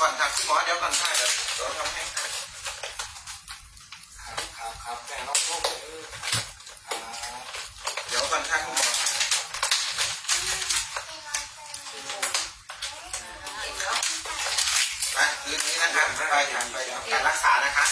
ก่อนครับคุณหมอเดี๋ยวก่อนค่ะเดี๋ยวเราทำให้ครับครับครับแต่เราพวกเออครัเดี๋ยวก่อนค่ะคุณหมอมาคืนนี้นะครับไปทำไปทำการรักษานะคะ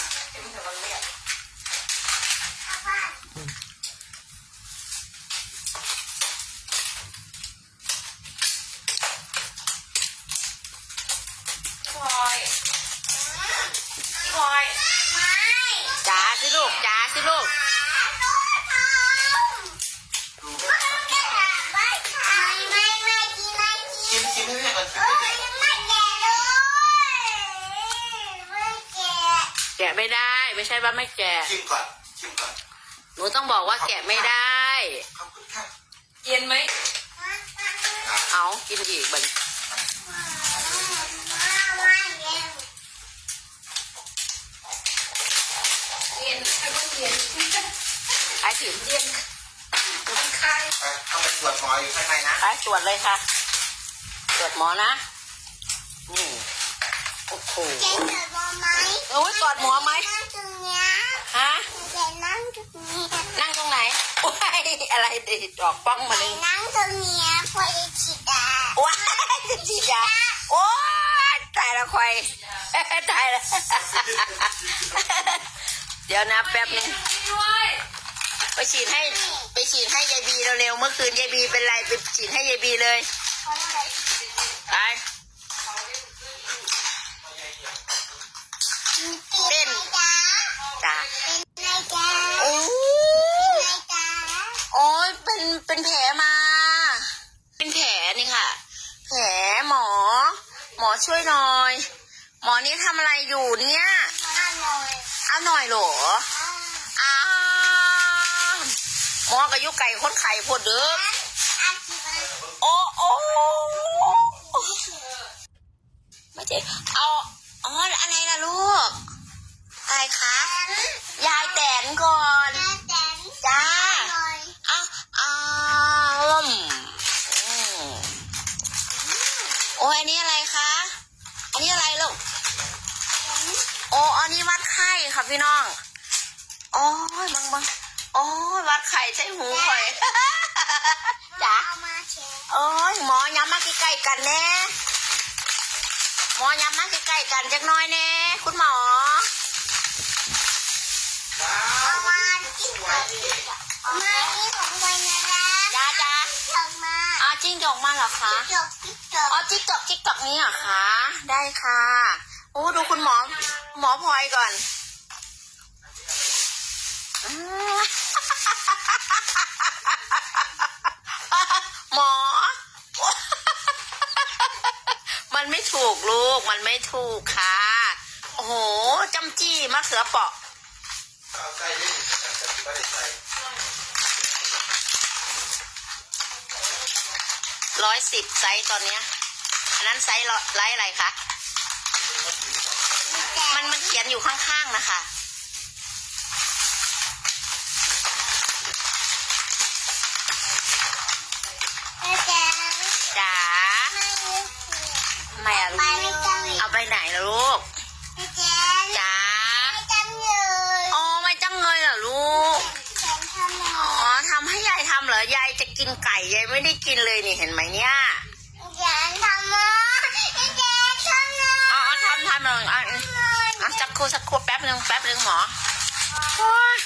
แกะไม่ได้ ไม่ใช่ว่าไม่แกะ ชิมก่อนชิมก่อนหนูต้องบอกว่าแกะไม่ได้ ขอบคุณค่ะเย็นไหมเอากินอีกบันเย็นไม่ต้องเย็นไอ้ถิ่นเย็นเป็นไข้ไปเข้าไปตรวจหมออยู่ข้างในนะ ไปตรวจเลยค่ะตรวจหมอนะ นี่ โอ้โหเจ๊เกิดบอไหมโอ้ยกอดหมอไหมนั่งตรงเนี้ยฮะเจ๊นั่งตรงนี้นั่งตรงไหนโอ้ยอะไรเด็ดออกป้องมาเลยนั่งตรงเนี้ยพอจะฉีดยาว้ายจะฉีดยาโอ้ยตายแล้วควายตายแล้วเดี๋ยวนะแป๊บนึงด้วยไปฉีดให้ไปฉีดให้ยายบีเร็วๆเมื่อคืนยายบีเป็นไรไปฉีดให้ยายบีเลยเพราะอะไรไป หมอช่วยหน่อย หมอนี่ทำอะไรอยู่เนี่ยอร่อยเอาหน่อยเหรออ่าอ้าวหมอกับยุไก่คนไข่พดเด้ออาทิตย์โอ้โอ้ไม่ใช่เอาอ๋ออะไรล่ะลูกอะไรคะยายแตนก่อนแม่แตนจ้าอร่อย อ้าวอ้าวอืมโอ้ยอันนี้อะไรคะ อันนี้อะไรลูก โอ้อันนี้วัดไข้ ค่ะพี่น้องโอ้ยบังบังโอ้ยวัดไข้ใช่หูข่อยจ๋าเอามาเช็ดโอ้ยหมอย้ำมาใกล้ๆกันแน่หมอย้ำมาใกล้ๆกันจักหน้อยแน่คุณหมอว้าเอาวมาที่ไหนเอามาที่ของไปนะนะจ้าจ้าจกมาอ้าวจิ้งจอกมาเหรอคะจกจิ๊กจกอ๋อจิ๊กจอกจิ๊กจอกนี้เหรอคะ ได้ค่ะโอ้ดูคุณหมอหมอพลอยก่อนอืม หมอ มันไม่ถูกลูก มันไม่ถูกค่ะ โอ้โหจำจี้มะเขือเปราะร้อยสิบไซส์ตอนเนี้ย อันนั้นไซส์อยไซส์อะไรคะ มันมันเขียนอยู่ข้างๆนะคะ แม่แตน จ๋า ไม่รู้ไม่อะไปลูกไม่จังเอาไปไหนล่ะลูกแม่แตนจ๋าไม่จังเลยอ๋อไม่จังเลยเหรอลูกแตนทำไมอ๋อทำให้ยายทำเหรอยายจะกินไก่ยายไม่ได้กินเลยนี่เห็นไหมเนี่ยแตนทำมาแม่แตนทำเลยอ๋อทำทำหนึ่งอะอะสักครู่สักครู่แป๊บหนึ่งแป๊บหนึ่งหมอโอ๊ย